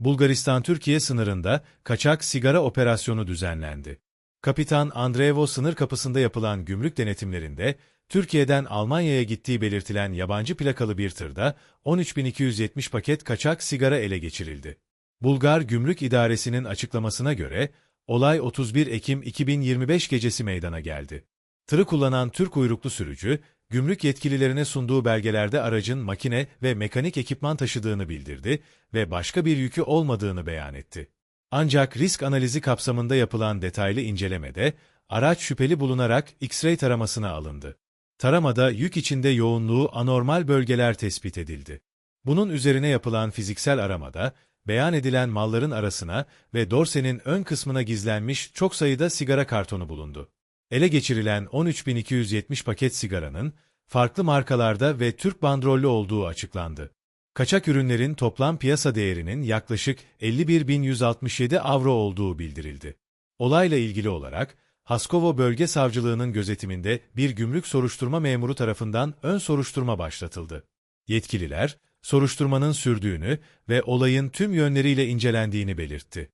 Bulgaristan-Türkiye sınırında kaçak sigara operasyonu düzenlendi. Kapitan Andreevo sınır kapısında yapılan gümrük denetimlerinde, Türkiye'den Almanya'ya gittiği belirtilen yabancı plakalı bir tırda 13.270 paket kaçak sigara ele geçirildi. Bulgar Gümrük İdaresi'nin açıklamasına göre, olay 31 Ekim 2025 gecesi meydana geldi. Tırı kullanan Türk uyruklu sürücü, gümrük yetkililerine sunduğu belgelerde aracın makine ve mekanik ekipman taşıdığını bildirdi ve başka bir yükü olmadığını beyan etti. Ancak risk analizi kapsamında yapılan detaylı incelemede, araç şüpheli bulunarak X-ray taramasına alındı. Taramada yük içinde yoğunluğu anormal bölgeler tespit edildi. Bunun üzerine yapılan fiziksel aramada, beyan edilen malların arasına ve dorsenin ön kısmına gizlenmiş çok sayıda sigara kartonu bulundu. Ele geçirilen 13.270 paket sigaranın, farklı markalarda ve Türk bandrollü olduğu açıklandı. Kaçak ürünlerin toplam piyasa değerinin yaklaşık 51.167 avro olduğu bildirildi. Olayla ilgili olarak, Haskovo Bölge Savcılığı'nın gözetiminde bir gümrük soruşturma memuru tarafından ön soruşturma başlatıldı. Yetkililer, soruşturmanın sürdüğünü ve olayın tüm yönleriyle incelendiğini belirtti.